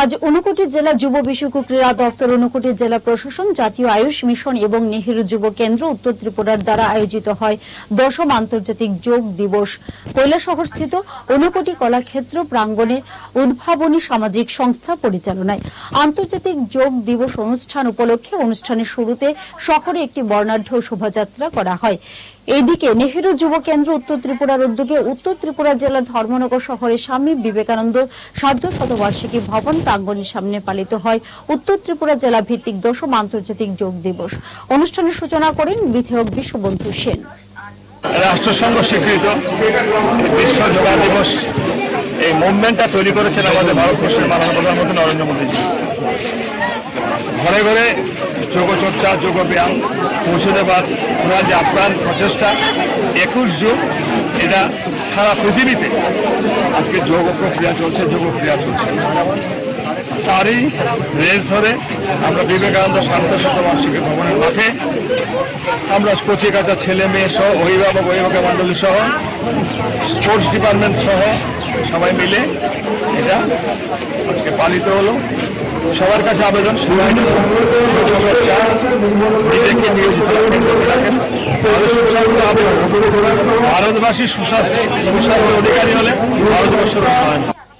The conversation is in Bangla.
আজ ঊনকোটি জেলা যুব বিষয়ক ক্রীড়া দপ্তর, ঊনকোটি জেলা প্রশাসন, জাতীয় আয়ুষ মিশন এবং নেহেরু যুব কেন্দ্র উত্তর ত্রিপুরার দ্বারা আয়োজিত হয় দশম আন্তর্জাতিক যোগ দিবস। কৈলাসহরস্থিত ঊনকোটি কলাক্ষেত্র প্রাঙ্গণে উদ্ভাবনী সামাজিক সংস্থা পরিচালনায়। আন্তর্জাতিক যোগ দিবস অনুষ্ঠান উপলক্ষে অনুষ্ঠানের শুরুতে শহরে একটি বর্ণাঢ্য শোভাযাত্রা করা হয়। এদিকে নেহেরু যুব কেন্দ্র উত্তর ত্রিপুরার উদ্যোগে উত্তর ত্রিপুরা জেলার ধর্মনগর শহরে স্বামী বিবেকানন্দ সার্ধ শতবার্ষিকী ভবন প্রাঙ্গণের সামনে পালিত হয়। উত্তর ত্রিপুরা জেলা ভিত্তিক দশম আন্তর্জাতিক যোগ দিবস। অনুষ্ঠানের সূচনা করেন বিধায়ক বিশ্ববন্ধু সেন। রাষ্ট্রসংঘ স্বীকৃত বিশ্ব যোগা দিবস। এই মুভমেন্টটা তৈরি করেছেন আমাদের ভারতবর্ষের মাননীয় প্রধানমন্ত্রী নরেন্দ্র মোদীজি। ঘরে ঘরে যোগচর্চা যোগ ব্যায়াম পৌঁছে দেবার ওনার যে আপ্রাণ প্রচেষ্টা, একুশ যুগ, এটা সারা পৃথিবীতে আজকে যোগ প্রক্রিয়া চলছে, যোগ ক্রিয়া চলছে। তারই রেস ধরে আমরা বিবেকানন্দ শান্ত শতবার্ষিকী ভবনের মাঠে আমরা কচি কাঁচা ছেলে মেয়ে সহ, অভিভাবক অভিভাবক মন্ডলী সহ, স্পোর্টস ডিপার্টমেন্ট সহ সবাই মিলে এটা আজকে পালিত হলো সবার কাছে আবেদন নিজেকে ভারতবাসী সুস্বাস্থ্য সুস্বাস্থ্য অধিকারী হলে ভারতবর্ষের উন্নয়ন।